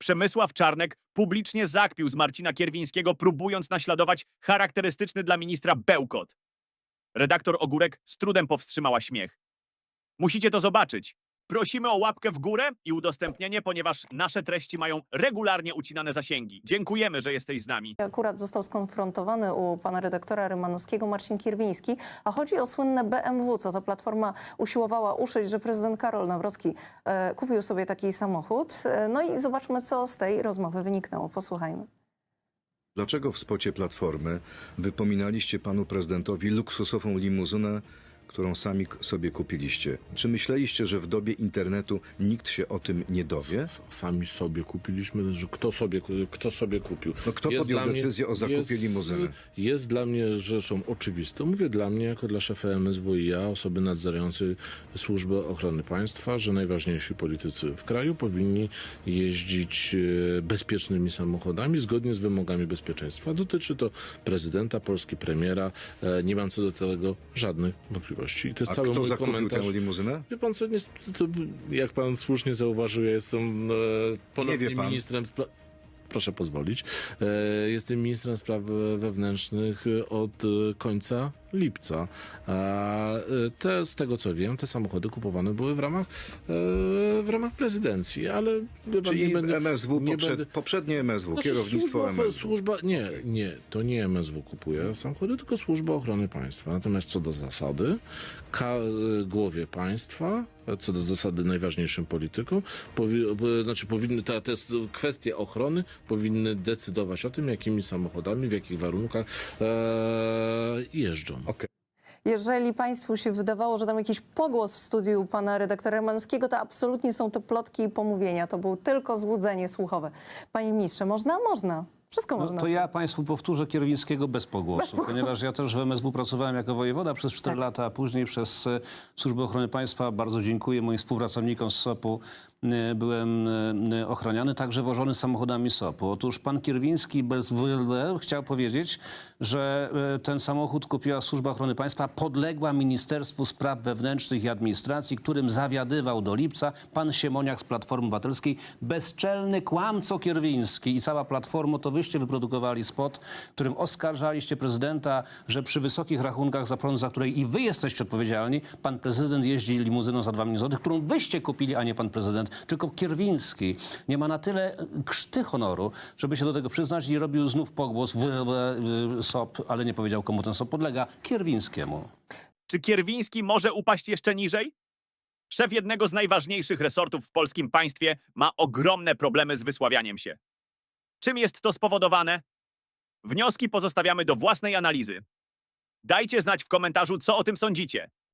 Przemysław Czarnek publicznie zakpił z Marcina Kierwińskiego, próbując naśladować charakterystyczny dla ministra bełkot. Redaktor Ogórek z trudem powstrzymała śmiech. Musicie to zobaczyć. Prosimy o łapkę w górę i udostępnienie, ponieważ nasze treści mają regularnie ucinane zasięgi. Dziękujemy, że jesteś z nami. Akurat został skonfrontowany u pana redaktora Rymanowskiego Marcin Kierwiński, a chodzi o słynne BMW, co to Platforma usiłowała uszyć, że prezydent Karol Nawrocki e, kupił sobie taki samochód. E, no i zobaczmy, co z tej rozmowy wyniknęło. Posłuchajmy. Dlaczego w spocie Platformy wypominaliście panu prezydentowi luksusową limuzynę, którą sami sobie kupiliście? Czy myśleliście, że w dobie internetu nikt się o tym nie dowie? Sami sobie kupiliśmy, że kto sobie, kto sobie kupił. No kto Jest podjął dla mnie- decyzję o zakupie jest, limuzyny? Jest dla mnie rzeczą oczywistą. Mówię dla mnie, jako dla szefa MSWiA, osoby nadzorującej Służbę Ochrony Państwa, że najważniejsi politycy w kraju powinni jeździć e, bezpiecznymi samochodami zgodnie z wymogami bezpieczeństwa. Dotyczy to prezydenta Polski, premiera. E, Nie mam co do tego żadnych wątpliwości. I to jest A cały kto mój komentarz. tę limuzynę? Wie pan co, nie, to, jak pan słusznie zauważył, ja jestem e, ponownie ministrem spra- Proszę pozwolić. E, jestem ministrem spraw wewnętrznych od końca lipca. E, te, z tego co wiem, te samochody kupowane były w ramach, e, w ramach prezydencji, ale Czyli nie będę, MSW, nie poprzed, będę- poprzednie MSW, znaczy, kierownictwo służba, MSW. Służba, nie, nie, to nie MSW kupuje samochody, tylko Służba Ochrony Państwa. Natomiast co do zasady, głowie państwa, co do zasady najważniejszym politykom, powi, znaczy powinny, te, te kwestie ochrony powinny decydować o tym, jakimi samochodami, w jakich warunkach e, jeżdżą. Jeżeli Państwu się wydawało, że tam jakiś pogłos w studiu pana redaktora Rymanowskiego, to absolutnie są to plotki i pomówienia. To było tylko złudzenie słuchowe. Panie ministrze, można? Można. Wszystko No, można. to ja Państwu powtórzę Kierwińskiego bez pogłosu, Bez pogłosu. ponieważ ja też w MSW pracowałem jako wojewoda przez 4 Tak. lata, a później przez e, Służbę Ochrony Państwa. Bardzo dziękuję moim współpracownikom z SOP-u. E, Byłem e, ochroniany, także wożony samochodami SOP-u. Otóż pan Kierwiński bez WLW chciał powiedzieć, że ten samochód kupiła Służba Ochrony Państwa podległa Ministerstwu Spraw Wewnętrznych i Administracji, którym zawiadywał do lipca pan Siemoniak z Platformy Obywatelskiej. Bezczelny kłamco Kierwiński i cała Platforma, to wyście wyprodukowali spot, którym oskarżaliście prezydenta, że przy wysokich rachunkach za prąd, za której i wy jesteście odpowiedzialni, pan prezydent jeździ limuzyną za 2 miliony złotych, którą wyście kupili, a nie pan prezydent, tylko Kierwiński. Nie ma na tyle krzty honoru, żeby się do tego przyznać i robił znów pogłos w, w, w SOP, ale nie powiedział, komu ten SOP podlega. Kierwińskiemu. Czy Kierwiński może upaść jeszcze niżej? Szef jednego z najważniejszych resortów w polskim państwie ma ogromne problemy z wysławianiem się. Czym jest to spowodowane? Wnioski pozostawiamy do własnej analizy. Dajcie znać w komentarzu, co o tym sądzicie.